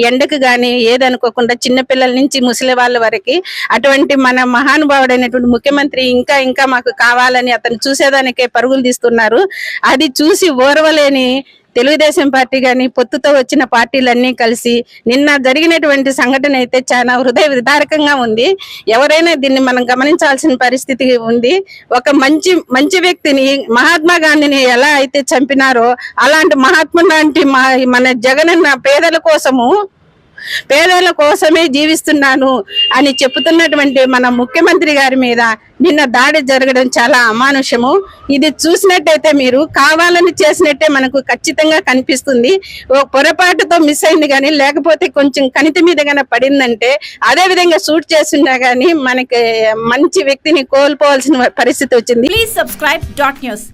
ఎండకు కానీ ఏదనుకోకుండా చిన్నపిల్లల నుంచి ముసలి వాళ్ళ వరకు అటువంటి మన మహానుభావుడైనటువంటి ముఖ్యమంత్రి ఇంకా ఇంకా మాకు కావాలని అతను చూసేదానికే పరుగులు తీస్తున్నారు. అది చూసి ఓర్వలేని తెలుగుదేశం పార్టీ కానీ పొత్తుతో వచ్చిన పార్టీలన్నీ కలిసి నిన్న జరిగినటువంటి సంఘటన అయితే చాలా హృదయ విదారకంగా ఉంది. ఎవరైనా దీన్ని మనం గమనించాల్సిన పరిస్థితి ఉంది. ఒక మంచి మంచి వ్యక్తిని మహాత్మా గాంధీని ఎలా అయితే చంపినారో అలాంటి మహాత్ముడు లాంటి మా మన జగనన్న పేదల కోసము పేదల కోసమే జీవిస్తున్నాను అని చెప్తున్నటువంటి మన ముఖ్యమంత్రి గారి మీద నిన్న దాడి జరగడం చాలా అమానుషము. ఇది చూసినట్టయితే మీరు కావాలని చేసినట్టే మనకు ఖచ్చితంగా కనిపిస్తుంది. ఓ పొరపాటుతో మిస్ అయింది కానీ లేకపోతే కొంచెం కణితి మీద గానే పడిందంటే అదే విధంగా షూట్ చేస్తున్నా కానీ మనకి మంచి వ్యక్తిని కోల్పోవాల్సిన పరిస్థితి వచ్చింది. Please subscribe dot news